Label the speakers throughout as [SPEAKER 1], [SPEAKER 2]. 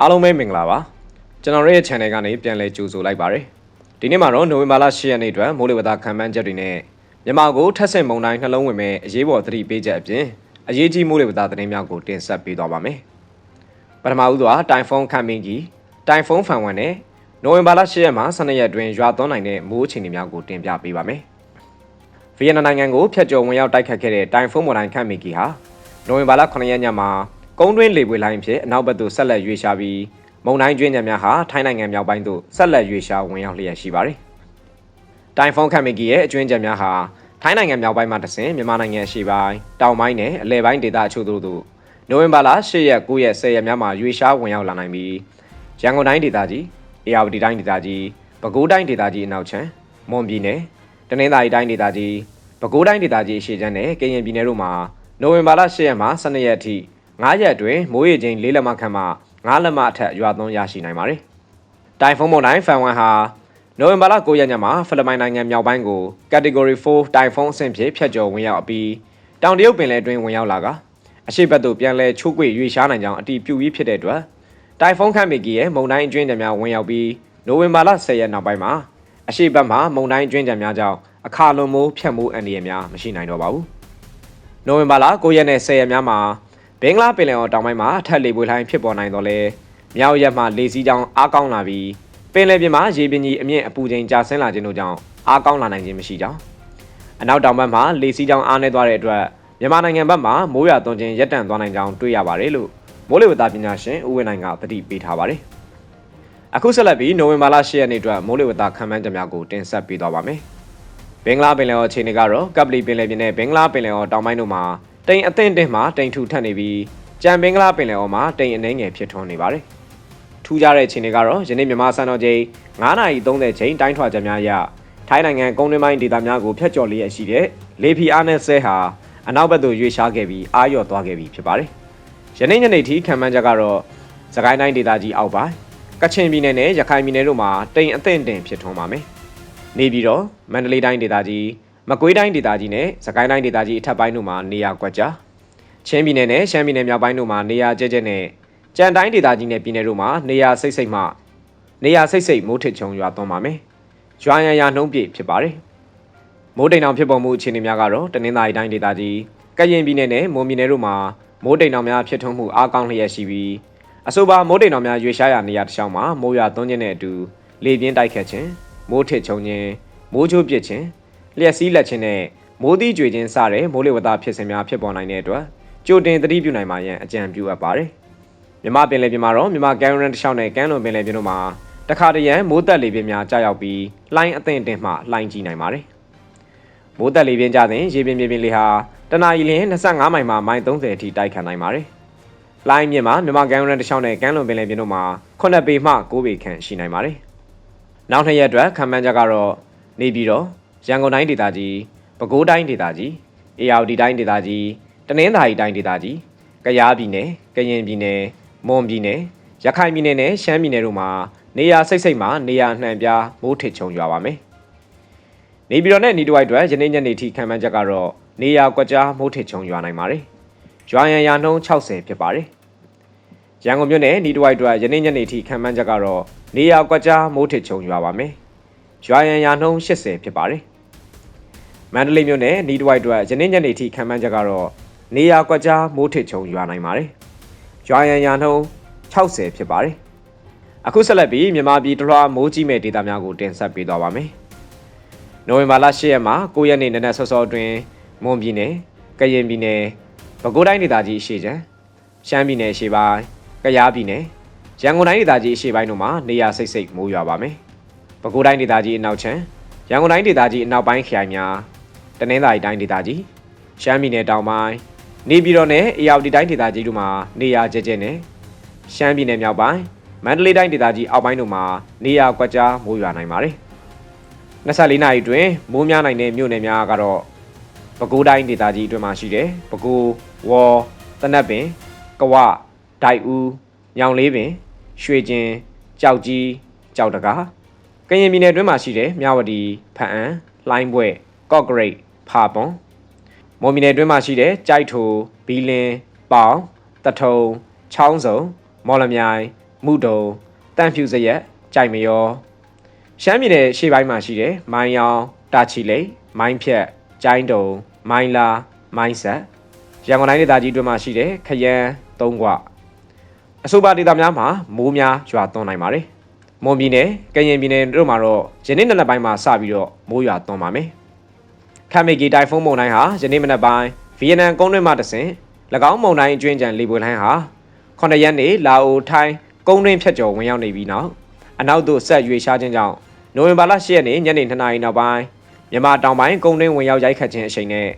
[SPEAKER 1] အားလုံးပဲမင်္ဂလာပါကျွန်တော်တို့ရဲ့ channel ကနေပြန်လည်ကြိုဆိုလိုက်ပါရစေဒီနေ့မှာတော့နိုဝင်ဘာလ10ရက်နေ့အတွက်မိုးလေဝသခံမှန်းချက်တွေနဲ့မြန်မာကိုထက်ဆင့်မုန်တိုင်းနှလုံးဝင်မဲ့အရေးပေါ်သတိပေးချက်အပြင်အရေးကြီးမိုးလေဝသသတင်းများကိုတင်ဆက်ပေးသွားပါမယ်ပထမဦးစွာတိုင်ဖုန်းခံမင်းကြီးတိုင်ဖုန်းဖန်ဝန်နဲ့နိုဝင်ဘာလ10ရက်မှ12ရက်အတွင်းရွာသွန်းနိုင်တဲ့မိုးအခြေအနေများကိုတင်ပြပေးပါမယ်ဗီယက်နမ်နိုင်ငံကိုဖျက်ကျော်ဝင်ရောက်တိုက်ခတ်ခဲ့တဲ့တိုင်ဖုန်းမုန်တိုင်းခန့်မီကီဟာနိုဝင်ဘာလ9ရက်ညမှာ ကုန်းတွင်းလေပွေလိုင်းဖြစ်အနောက်ဘက်သို့ဆက်လက်ရွေ့ရှားပြီးမုန်တိုင်းကျွင်းညံများဟာထိုင်းနိုင်ငံမြောက်ပိုင်းသို့ဆက်လက်ရွေ့ရှားဝင်ရောက်လျက်ရှိပါတယ်။တိုင်ဖုန်းခန့်မီကီရဲ့အကျွင်းညံများဟာထိုင်းနိုင်ငံမြောက်ပိုင်းမှာတဆင်မြန်မာနိုင်ငံအရှေ့ပိုင်းတောင်ပိုင်းနဲ့အလယ်ပိုင်းဒေသအချို့တို့သို့နိုဝင်ဘာလ10ရက်9ရက်10ရက်များမှာရွေ့ရှားဝင်ရောက်လာနိုင်ပြီးရန်ကုန်တိုင်းဒေသကြီးအေရဝတီတိုင်းဒေသကြီးပဲခူးတိုင်းဒေသကြီးအနောက်ခြမ်းမွန်ပြည်နယ်တနင်္သာရီတိုင်းဒေသကြီးပဲခူးတိုင်းဒေသကြီးအရှေ့ခြမ်းနဲ့ကရင်ပြည်နယ်တို့မှာနိုဝင်ဘာလ10ရက်မှ12ရက်အထိ 9ရက်အတွင်းမိုးရေချိန်4လက်မခန့်မှ9လက်မအထက်ရွာသွန်းရရှိနိုင်ပါတယ်။တိုင်ဖုန်းမုန်တိုင်းဖန်ဝန်ဟာနိုဝင်ဘာလ9ရက်ညမှာဖိလစ်ပိုင်နိုင်ငံမြောက်ပိုင်းကို Category 4တိုင်ဖုန်းအဆင့်ဖြင့်ဖျက်ကျော်ဝင်ရောက်အပြီးတောင်တရုတ်ပင်လယ်တွင်းဝင်ရောက်လာကအရှိတ်ဘက်သို့ပြန်လည်ချိုးကွေရွေ့ရှားနိုင်ကြောင်းအတည်ပြုပြီးဖြစ်တဲ့အတွက်တိုင်ဖုန်းခန့်မီကီရဲ့မုန်တိုင်းအကျွင်းကြံများဝင်ရောက်ပြီးနိုဝင်ဘာလ10ရက်နောက်ပိုင်းမှာအရှိတ်ဘက်မှာမုန်တိုင်းအကျွင်းကြံများကြောင့်အခါလွန်မိုးဖြတ်မိုးအန္တရာယ်များမရှိနိုင်တော့ပါဘူး။နိုဝင်ဘာလ9ရက်နဲ့10ရက်များမှာ ဘင်္ဂလားပင်လယ်အော်တောင်ပိုင်းမှာအထက်လေပွေလှိုင်းဖြစ်ပေါ်နိုင်တော့လဲမြောက်ရက်မှလေစီးကြောင်းအားကောင်းလာပြီးပင်လယ်ပြင်မှာရေပြင်ကြီးအမြင့်အပူချိန်ကျဆင်းလာခြင်းတို့ကြောင့်အားကောင်းလာနိုင်ခြင်းမရှိကြောင်းအနောက်တောင်ဘက်မှာလေစီးကြောင်းအားနည်းသွားတဲ့အတွက်မြန်မာနိုင်ငံဘက်မှာမိုးရွာသွန်းခြင်းရပ်တန့်သွားနိုင်ကြောင်းတွေ့ရပါတယ်လို့မိုးလေဝသပညာရှင်ဦးဝင်းနိုင်ကသတိပေးထားပါတယ်အခုဆက်လက်ပြီးနိုဝင်ဘာလ10ရက်နေ့အတွက်မိုးလေဝသခန့်မှန်းချက်များကိုတင်ဆက်ပေးသွားပါမယ်ဘင်္ဂလားပင်လယ်အော်အခြေအနေကတော့ကပလီပင်လယ်ပြင်နဲ့ဘင်္ဂလားပင်လယ်အော်တောင်ပိုင်းတို့မှာ တိမ်အသင့်တင်မှာတိမ်ထူထပ်နေပြီးကြံဘင်္ဂလားပင်လယ်အော်မှာတိမ်အနှဲငယ်ဖြစ်ထွန်းနေပါတယ်ထူးခြားတဲ့အခြေအနေကတော့ယနေ့မြန်မာစံတော်ချိန်9:30ချိန်တိုင်းထွာချက်များအရထိုင်းနိုင်ငံကုန်းတွင်းပိုင်းဒေသများကိုဖျက်ကျော်လျက်ရှိတဲ့လေဖီအားနဲ့ဆဲဟာအနောက်ဘက်သို့ရွေ့ရှားခဲ့ပြီးအာရော့သွားခဲ့ပြီဖြစ်ပါတယ်။ယနေ့ညနေထိခံမှန်းချက်ကတော့စကိုင်းတိုင်းဒေသကြီးအောက်ပိုင်းကချင်ပြည်နယ်နဲ့ရခိုင်ပြည်နယ်တို့မှာတိမ်အသင့်တင်ဖြစ်ထွန်းပါမယ်။နေပြည်တော်မန္တလေးတိုင်းဒေသကြီး မကွေးတိုင်းဒေသကြီးနဲ့စကိုင်းတိုင်းဒေသကြီးအထက်ပိုင်းတို့မှာနေရာကွက်ကြားချင်းပြည်နယ်နဲ့ရှမ်းပြည်နယ်မြောက်ပိုင်းတို့မှာနေရာကျကျနဲ့ကြံတိုင်းဒေသကြီးနဲ့ပြည်နယ်တို့မှာနေရာစိတ်စိတ်မှနေရာစိတ်စိတ်မိုးထစ်ချုံရွာသွန်းပါမယ်။ရွာရန်ရနှုံးပြည့်ဖြစ်ပါတယ်။မိုးတိမ်တောင်ဖြစ်ပေါ်မှုအခြေအနေများကတော့တနင်္သာရီတိုင်းဒေသကြီးကရင်ပြည်နယ်နဲ့မွန်ပြည်နယ်တို့မှာမိုးတိမ်တောင်များဖြစ်ထွန်းမှုအားကောင်းလျက်ရှိပြီးအဆိုပါမိုးတိမ်တောင်များရွေရှားရာနေရာတစ်လျှောက်မှာမိုးရွာသွန်းခြင်းနဲ့အတူလေပြင်းတိုက်ခတ်ခြင်းမိုးထစ်ချုံခြင်းမိုးချိုးပစ်ခြင်း လျှက်စီးလက်ခြင်းနဲ့မိုးသီးကြွေခြင်းစတဲ့မိုးလေဝသဖြစ်စဉ်များဖြစ်ပေါ်နိုင်တဲ့အတွက်ကြိုတင်သတိပြုနိုင်ပါရန်အကြံပြုအပ်ပါတယ်။မြမပင်လယ်ပြင်မှာတော့မြမကန်ရန်တစ်လျှောက်နဲ့ကမ်းလွန်ပင်လယ်ပြင်တို့မှာတခါတရံမိုးတက်လေပြင်းများကြာရောက်ပြီးလှိုင်းအသင့်အတင်မှလှိုင်းကြီးနိုင်ပါတယ်။မိုးတက်လေပြင်းကြစဉ်ရေပြင်ပြင်ပြင်လေဟာတနအီလရင်25မိုင်မှမိုင်30အထိတိုက်ခတ်နိုင်ပါတယ်။လှိုင်းမြင့်မှာမြမကန်ရန်တစ်လျှောက်နဲ့ကမ်းလွန်ပင်လယ်ပြင်တို့မှာ9ပေမှ9ပေခန့်ရှိနိုင်ပါတယ်။နောက်နှစ်ရက်အတွက်ခံမှန်းချက်ကတော့နေပြည်တော် ရန်ကုန်တိုင်းဒေသကြီးပဲခူးတိုင်းဒေသကြီးအေရဝတီတိုင်းဒေသကြီးတနင်္သာရီတိုင်းဒေသကြီးကယားပြည်နယ်ကရင်ပြည်နယ်မွန်ပြည်နယ်ရခိုင်ပြည်နယ်နဲ့ရှမ်းပြည်နယ်တို့မှာနေရာစိတ်စိတ်မှာနေရာနှံပြားမိုးထစ်ချုံရွာပါမယ်။နေပြည်တော်နဲ့နေတဝိုက်အတွက်ယနေ့ညနေထိခံမှန်းချက်ကတော့နေရာကွက်ကြားမိုးထစ်ချုံရွာနိုင်ပါတယ်။ရွာရန်ရာနှုန်း60ဖြစ်ပါတယ်။ရန်ကုန်မြို့နယ်နေတဝိုက်အတွက်ယနေ့ညနေထိခံမှန်းချက်ကတော့နေရာကွက်ကြားမိုးထစ်ချုံရွာပါမယ်။ရွာရန်ရာနှုန်း80ဖြစ်ပါတယ်။ မန္တလေးမြို့နယ်နေတဝိုက်အတွက်ယနေ့ညနေထိခံမှန်းချက်ကတော့နေရာကွက်ကြားမိုးထစ်ချုံရွာနိုင်ပါတယ်။ရွာရန်ရာနှုန်း60ဖြစ်ပါတယ်။အခုဆက်လက်ပြီးမြန်မာပြည်တလွှားမိုးကြီးမဲ့ဒေသများကိုတင်ဆက်ပေးသွားပါမယ်။နိုဝင်ဘာလ10ရက်မှာ9ရက်နေ့နနက်စောစောအတွင်းမွန်ပြည်နယ်၊ကရင်ပြည်နယ်၊ပဲခူးတိုင်းဒေသကြီးအရှေ့ခြမ်း၊ရှမ်းပြည်နယ်အရှေ့ပိုင်း၊ကယားပြည်နယ်၊ရန်ကုန်တိုင်းဒေသကြီးအရှေ့ပိုင်းတို့မှာနေရာစိတ်စိတ်မိုးရွာပါမယ်။ပဲခူးတိုင်းဒေသကြီးအနောက်ခြမ်း၊ရန်ကုန်တိုင်းဒေသကြီးအနောက်ပိုင်းခရိုင်များ၊ တနင်္သာရီတိုင်းဒေသကြီး၊ရှမ်းပြည်နယ်တောင်ပိုင်းနေပြည်တော်နဲ့အေရဝတီတိုင်းဒေသကြီးတို့မှာနေရာကျကျနဲ့ရှမ်းပြည်နယ်မြောက်ပိုင်းမန္တလေးတိုင်းဒေသကြီးအောက်ပိုင်းတို့မှာနေရာကွက်ကြားမိုးရွာနိုင်ပါတယ်။24နာရီအတွင်းမိုးများနိုင်တဲ့မြို့နယ်များကတော့ပဲခူးတိုင်းဒေသကြီးအတွင်းမှာရှိတယ်။ပဲခူးဝေါ်တနက်ပင်ကဝဒိုက်ဦးညောင်လေးပင်ရွှေကျင်ကြောက်ကြီးကြောက်တကားကရင်ပြည်နယ်အတွင်းမှာရှိတယ်မြဝတီဖအံလှိုင်းဘွဲ့ ကော့ဂရိတ်ဖာပွန်မွန်ပြည်နယ်အတွင်းမှာရှိတဲ့ကြိုက်ထိုဘီလင်းပေါင်တထုံချောင်းစုံ မော်လမြိုင်မုဒုံတန်ဖြူစရက်ကြိုက်မရောရှမ်းပြည်နယ်ရှေ့ပိုင်းမှာရှိတဲ့မိုင်းယောင်တာချီလိတ်မိုင်းဖြတ်ကျိုင်းတုံမိုင်းလာမိုင်းဆက်ရန်ကုန်တိုင်းဒေသကြီးအတွင်းမှာရှိတဲ့ခရမ်းသုံးကွအဆိုပါဒေသများမှာမိုးများရွာသွန်းနိုင်ပါတယ်မွန်ပြည်နယ်ကရင်ပြည်နယ်တို့မှာတော့ယနေ့နေ့ပိုင်းမှာစပြီးတော့မိုးရွာသွန်းပါမယ် ခမ်မီကီတိုင်ဖုန်းမုန်တိုင်းဟာယနေ့မနက်ပိုင်းဗီယက်နမ်ကုန်းတွင်းမှတဆင်၎င်းမုန်တိုင်းအကျွင်းကြံလေပွေလိုင်းဟာ9ရက်နေ့လာအိုထိုင်းကုန်းတွင်းဖြတ်ကျော်ဝင်ရောက်နေပြီးနောက်အနောက်သို့ဆက်ရွေ့ရှားခြင်းကြောင့်နိုဝင်ဘာလ10ရက်နေ့ညနေ2နာရီနောက်ပိုင်းမြန်မာတောင်ပိုင်းကုန်းတွင်းဝင်ရောက်ရိုက်ခတ်ခြင်းအချိန်နဲ့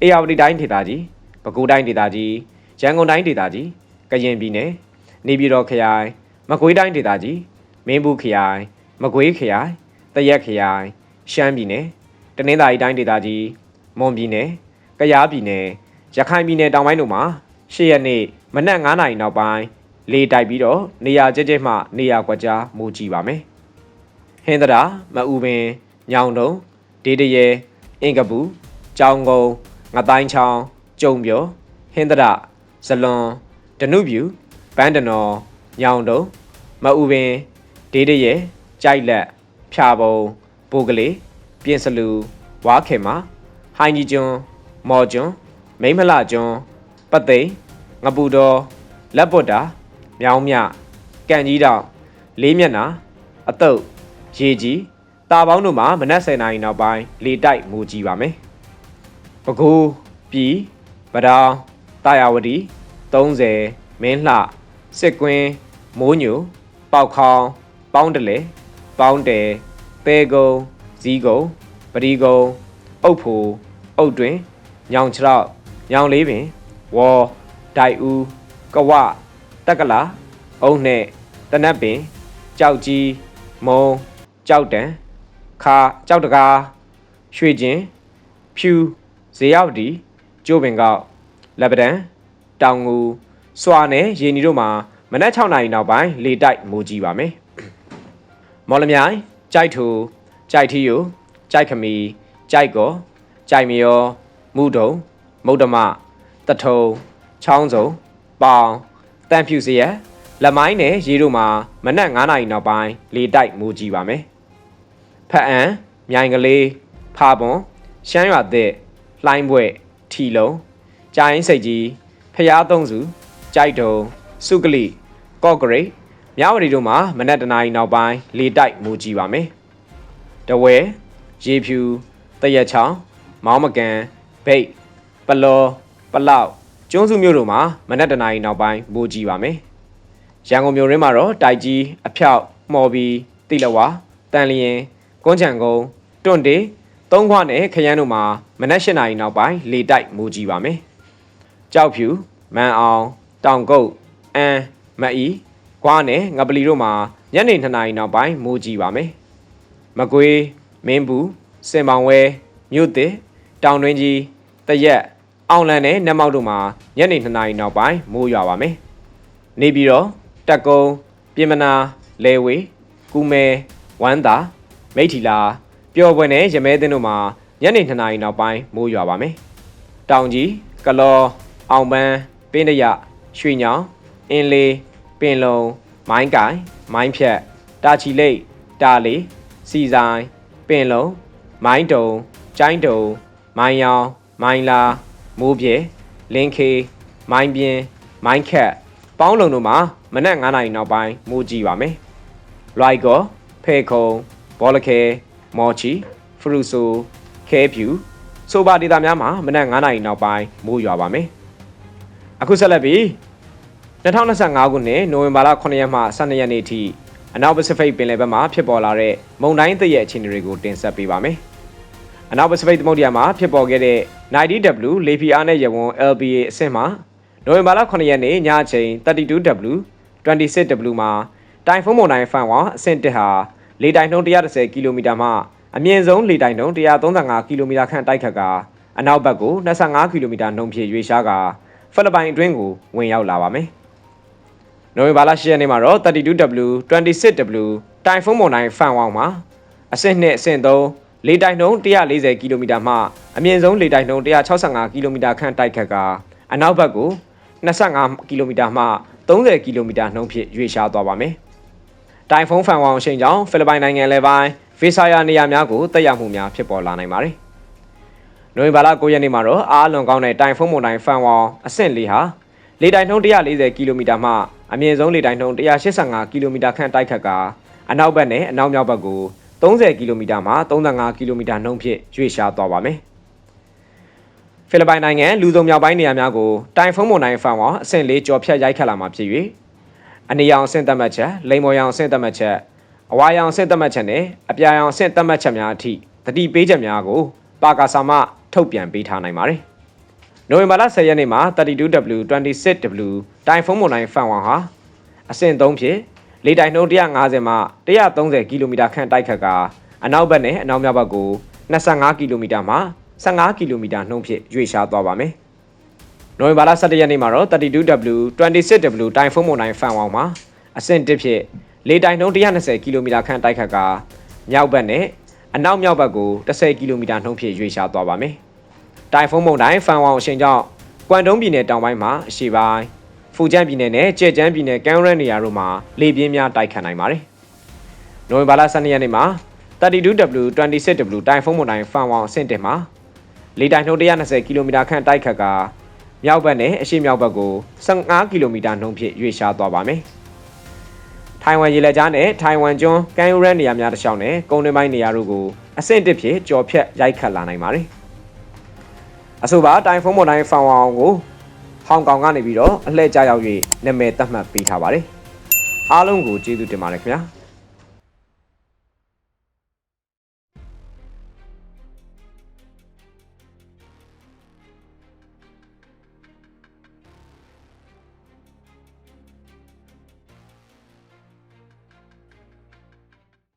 [SPEAKER 1] အေရဝတီတိုင်းဒေသကြီးပဲခူးတိုင်းဒေသကြီးရန်ကုန်တိုင်းဒေသကြီးကရင်ပြည်နယ်နေပြည်တော်ခရိုင်မကွေးတိုင်းဒေသကြီးမင်းဘူးခရိုင်မကွေးခရိုင်တရက်ခရိုင်ရှမ်းပြည်နယ် တနင်္သာရီတိုင်းဒေသကြီးမွန်ပြည်နယ်ကယားပြည်နယ်ရခိုင်ပြည်နယ်တောင်ပိုင်းတို့မှာ10ရက်နေ့မနက်9:00နာရီနောက်ပိုင်းလေတိုက်ပြီးတော့နေရာကျကျမှနေရာကွက်ကြားမူကြည့်ပါမယ်။ဟင်းသရာမအူပင်ညောင်တုံဒေတရဲအင်ကပူကြောင်ကုန်းငတိုင်းချောင်းကျုံပြောဟင်းသရဇလွန်ဒနုပြူပန်းတနော်ညောင်တုံမအူပင်ဒေတရဲကြိုက်လက်ဖြာပုံပိုကလေး ပြင်စလူဝါခေမဟိုင်းကြီးကျွန်းမော်ကျွန်းမိမ့်မလကျွန်းပတ်သိမ်ငပူတော်လက်ပွတ်တာမြောင်းမြကန်ကြီးတောင်လေးမျက်နှာအတုပ်ရေကြီးတာပေါင်းတို့မှာမနက်10:00နာရီနောက်ပိုင်းလေတိုက်မူကြီးပါမယ်။ပဲခူးပြည်ပဒေါင်တာယာဝတီ30မင်းလှစစ်ကွင်းမိုးညိုပေါက်ခေါင်ပေါင်းတလေပေါင်းတယ်တဲကုံ ဇီးကုံပရီကုံအုတ်ဖိုအုတ်တွင်ညောင်ခြေောက်ညောင်လေးပင်ဝေါ်ဒိုက်ဦးကဝတက်ကလာအုံနဲ့တနက်ပင်ကြောက်ကြီးမုံကြောက်တန်ခါကြောက်တကားရွှေကျင်ဖြူဇေယဝတီကျိုးပင်ကောက်လက်ပတံတောင်ငူစွာနဲ့ရေနီတို့မှာမနက်6နာရီနောက်ပိုင်းလေတိုက်မိုးကြီးပါမယ်မော်လမြိုင်ကြိုက်ထူ ကြိုက်ထီယိုကြိုက်ခမီကြိုက်ကောကြိုက်မယောမူဒုံမုဒ္ဓမတထုံချောင်းစုံပေါင်တန်ဖြူစရက်လက်မိုင်းနဲ့ရေတို့မှာမနက်9နာရီနောက်ပိုင်းလေတိုက်မိုးကြီးပါမယ်ဖက်အံမြိုင်ကလေးဖာပွန်ရှမ်းရွာသစ်လှိုင်းဘွဲ့ထီလုံးကြိုင်းစိတ်ကြီးဖျားသုံးစုကြိုက်တုံစုကလိကော့ဂရိတ်မြဝတီတို့မှာမနက်တနာရီနောက်ပိုင်းလေတိုက်မိုးကြီးပါမယ် တဝဲရေဖြူတရက်ချောင်းမောင်းမကန်ဘိတ်ပလောပလောက်ကျွန်းစုမြို့တို့မှာမနက်တနာရီနောက်ပိုင်းမိုးကြီးပါမယ်ရန်ကုန်မြို့ရင်းမှာတော့တိုက်ကြီးအဖြောက်မှော်ပြီးတိလဝါတန်လျင်ကွန်းချံကုန်းတွန့်တေသုံးခွနဲ့ခရမ်းတို့မှာမနက်၈နာရီနောက်ပိုင်းလေတိုက်မိုးကြီးပါမယ်ကြောက်ဖြူမန်အောင်တောင်ကုတ်အန်မအီကွာနဲ့ငပလီတို့မှာညနေ2နာရီနောက်ပိုင်းမိုးကြီးပါမယ် မကွေးမင်းဘူးစင်ပောင်ဝဲမြို့သစ်တောင်တွင်းကြီးတရက်အောင်လန်နဲ့နက်မောက်တို့မှာညနေ2နာရီနောက်ပိုင်းမိုးရွာပါမယ်နေပြီးတော့တက်ကုန်းပြင်မနာလဲဝေကူမဲဝမ်းသာမိထီလာပျော်ပွဲနဲ့ရမဲသင်းတို့မှာညနေ2နာရီနောက်ပိုင်းမိုးရွာပါမယ်တောင်ကြီးကလောအောင်ပန်းပင်းတရရွှေညောင်အင်းလေးပင်လုံမိုင်းကိုင်မိုင်းဖြတ်တာချီလိတ်တာလီ စီဆိုင်ပင်လုံမိုင်းတုံကျိုင်းတုံမိုင်းယောင်မိုင်းလာမိုးပြေလင်းခေမိုင်းပြင်းမိုင်းခက်ပေါင်းလုံတို့မှာမနက်9နာရီနောက်ပိုင်းမိုးကြီးပါမယ်လွိုက်ကောဖဲခုံဘောလခဲမော်ချီဖရူဆိုခဲဖြူဆိုပါဒေတာများမှာမနက်9နာရီနောက်ပိုင်းမိုးရွာပါမယ်အခုဆက်လက်ပြီး2025ခုနှစ်နိုဝင်ဘာလ9ရက်မှ12ရက်နေ့ထိ အနောက်ပစိဖိတ်ပင်လယ်ဘက်မှာဖြစ်ပေါ်လာတဲ့မုန်တိုင်းသစ်ရဲ့အခြေအနေတွေကိုတင်ဆက်ပေးပါမယ်။အနောက်ပစိဖိတ်သမုဒ္ဒရာမှာဖြစ်ပေါ်ခဲ့တဲ့ 90W လေဖီအားနဲ့ရဝန်း LBA အဆင့်မှာနိုဝင်ဘာလ9ရက်နေ့ညအချိန် 32W 26W မှာတိုင်ဖုန်းမုန်တိုင်းဖန်ဝါအဆင့်1ဟာလေတိုင်နှုန်း130ကီလိုမီတာမှအမြင့်ဆုံးလေတိုင်နှုန်း135ကီလိုမီတာခန့်တိုက်ခတ်ကာအနောက်ဘက်ကို25ကီလိုမီတာနှုန်းဖြင့်ရွေ့ရှားကာဖိလစ်ပိုင်အတွင်းကိုဝင်ရောက်လာပါမယ်။ နိုဝင်ဘာလ10ရက်နေ့မှာတော့ 32W 26W တိုင်ဖုန်းမုန်တိုင်းဖန်ဝောင်းမှာအဆင့်2အဆင့်3လေတိုင်နှုန်း140ကီလိုမီတာမှအမြင့်ဆုံးလေတိုင်နှုန်း165ကီလိုမီတာခန့်တိုက်ခတ်ကာအနောက်ဘက်ကို25ကီလိုမီတာမှ30ကီလိုမီတာနှုန်းဖြင့်ရွေ့ရှားသွားပါမယ်။တိုင်ဖုန်းဖန်ဝေါင်အရှိန်ကြောင့်ဖိလစ်ပိုင်နိုင်ငံလည်းပိုင်းဗီဆာယာနေရာများကိုတက်ရောက်မှုများဖြစ်ပေါ်လာနိုင်ပါတယ်။နိုဝင်ဘာလ9ရက်နေ့မှာတော့အားလွန်ကောင်းတဲ့တိုင်ဖုန်းမုန်တိုင်းဖန်ဝေါင်အဆင့်၄ဟာလေတိုင်နှုန်း140ကီလိုမီတာမှ အမြင့်ဆုံးလေတိုင်နှုန်း185ကီလိုမီတာခန့်တိုက်ခတ်ကာအနောက်ဘက်နဲ့အနောက်မြောက်ဘက်ကို30ကီလိုမီတာမှ35ကီလိုမီတာနှုန်းဖြင့်ရွေ့ရှားသွားပါမယ်။ဖိလစ်ပိုင်နိုင်ငံလူစုံမြောက်ပိုင်းနေရာများကိုတိုင်ဖုန်းမုန်တိုင်းဖန်ဝေါင်အဆင့်၄ကျော်ဖြတ်ရိုက်ခတ်လာမှာဖြစ်၍အနေရောင်အဆင့်သတ်မှတ်ချက်လိမ်မော်ရောင်အဆင့်သတ်မှတ်ချက်အဝါရောင်အဆင့်သတ်မှတ်ချက်နဲ့အပြာရောင်အဆင့်သတ်မှတ်ချက်များအထိတတိပေးချက်များကိုပါကာဆာမထုတ်ပြန်ပေးထားနိုင်ပါတယ်။ နိုဝင်ဘာလ10ရက်နေ့မှာ 32W 26W တိုင်ဖုန်းမုန်တိုင်းဖန်ဝေါင်ဟာအဆင့်3ဖြင့်လေတိုင်နှုန်း150မှ130ကီလိုမီတာခန့်တိုက်ခတ်ကာအနောက်ဘက်နဲ့အနောက်မြောက်ဘက်ကို25ကီလိုမီတာမှ15ကီလိုမီတာနှုန်းဖြင့်ရွေ့ရှားသွားပါမယ်။နိုဝင်ဘာလ17ရက်နေ့မှာတော့ 32W 26W တိုင်ဖုန်းမုန်တိုင်းဖန်ဝေါင်မှာအဆင့်1ဖြင့်လေတိုင်နှုန်း120ကီလိုမီတာခန့်တိုက်ခတ်ကာမြောက်ဘက်နဲ့အနောက်မြောက်ဘက်ကို10ကီလိုမီတာနှုန်းဖြင့်ရွေ့ရှားသွားပါမယ်။ တိုင်ဖုန်းမုန်တိုင်းဖန်ဝေါင်အချိန်ကြောင့်ကွမ်တုံးပြည်နယ်တောင်ပိုင်းမှာအရှေ့ပိုင်းဖူကျန်းပြည်နယ်နဲ့ကြဲကျန်းပြည်နယ်ကမ်းရန်နေရာတို့မှာလေပြင်းများတိုက်ခတ်နိုင်ပါတယ်။နိုဝင်ဘာလ12ရက်နေ့မှာ 32W 26W တိုင်ဖုန်းမုန်တိုင်းဖန်ဝေါင်အဆင့်1မှာလေတိုင်နှုန်း120ကီလိုမီတာခန့်တိုက်ခတ်ကာမြောက်ဘက်နဲ့အရှေ့မြောက်ဘက်ကို15ကီလိုမီတာနှုန်းဖြင့်ရွေ့ရှားသွားပါမယ်။ထိုင်ဝမ်ရေလက်ကြားနဲ့ထိုင်ဝမ်ကျွန်းကမ်းရိုးတန်းနေရာများတစ်လျှောက်နဲ့ကုန်းတွင်းပိုင်းနေရာတို့ကိုအဆင့်1ဖြင့်ကြော်ဖြတ်ရိုက်ခတ်လာနိုင်ပါတယ်။ အဆိုပါတိုင်ဖုန်းမုန်တိုင်းဖန်ဝေါင်ကိုဟောင်ကောင်ကနေပြီးတော့အလှည့်ကျရောက်၍နာမည်သတ်မှတ်ပေးထားပါတယ်။အားလုံးကိုကျေးဇူးတင်ပါတယ်ခင်ဗျာ။